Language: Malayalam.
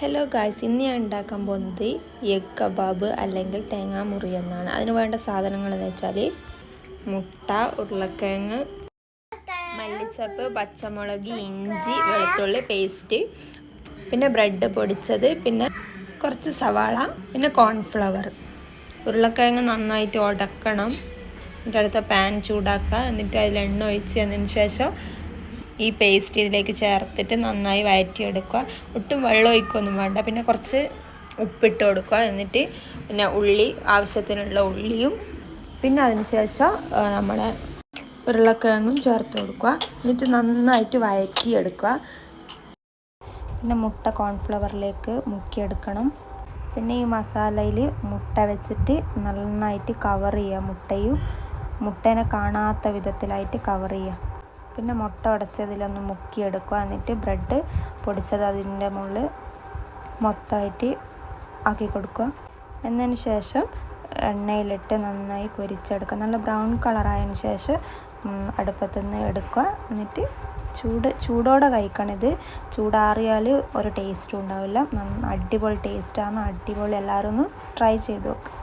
ഹലോ ഗായ്സ് ഇന്ന് ഞാൻ ഉണ്ടാക്കാൻ പോകുന്നത് എഗ് കബാബ് അല്ലെങ്കിൽ തേങ്ങാമുറി എന്നാണ്. അതിന് വേണ്ട സാധനങ്ങൾ എന്ന് വെച്ചാൽ മുട്ട ഉരുളക്കിഴങ്ങ് മല്ലിച്ചപ്പ് പച്ചമുളക് ഇഞ്ചി വെളുത്തുള്ളി പേസ്റ്റ് പിന്നെ ബ്രെഡ് പൊടിച്ചത് പിന്നെ കുറച്ച് സവാള പിന്നെ കോൺഫ്ലവർ ഉരുളക്കിഴങ്ങ് നന്നായിട്ട് ഉടക്കണം. എന്നിട്ട് അടുത്ത പാൻ ചൂടാക്കുക. എന്നിട്ട് അതിൽ എണ്ണ ഒഴിച്ച് അതിന് ശേഷം ഈ പേസ്റ്റ് ഇതിലേക്ക് ചേർത്തിട്ട് നന്നായി വഴറ്റിയെടുക്കുക ഒട്ടും വെള്ളം ഒഴിക്കൊന്നും വേണ്ട. പിന്നെ കുറച്ച് ഉപ്പിട്ട് കൊടുക്കുക. എന്നിട്ട് പിന്നെ ഉള്ളി ആവശ്യത്തിനുള്ള ഉള്ളിയും പിന്നെ അതിന് ശേഷം നമ്മളെ ഉരുളക്കിഴങ്ങും ചേർത്ത് കൊടുക്കുക. എന്നിട്ട് നന്നായിട്ട് വഴറ്റിയെടുക്കുക പിന്നെ മുട്ട കോൺഫ്ലവറിലേക്ക് മുക്കിയെടുക്കണം. പിന്നെ ഈ മസാലയിൽ മുട്ട വെച്ചിട്ട് നന്നായിട്ട് കവർ ചെയ്യുക. മുട്ടയും മുട്ടേനെ കാണാത്ത വിധത്തിലായിട്ട് കവർ ചെയ്യുക. പിന്നെ മുട്ട ഉടച്ചതിലൊന്ന് മുക്കിയെടുക്കുക. എന്നിട്ട് ബ്രെഡ് പൊടിച്ചത് അതിന്റെ മുകളിൽ മൊത്തമായിട്ട് ആക്കി കൊടുക്കുക. എന്നതിന് ശേഷം എണ്ണയിലിട്ട് നന്നായി പൊരിച്ചെടുക്കുക. നല്ല ബ്രൗൺ കളറായതിന് ശേഷം അടുപ്പത്തു നിന്ന് എടുക്കുക. എന്നിട്ട് ചൂട് ചൂടോടെ കഴിക്കണം ഇത്. ചൂടാറിയാൽ ഒരു ടേസ്റ്റും ഉണ്ടാവില്ല. അടിപൊളി ടേസ്റ്റാണ് അടിപൊളി. എല്ലാവരും ഒന്ന് ട്രൈ ചെയ്ത് നോക്കുക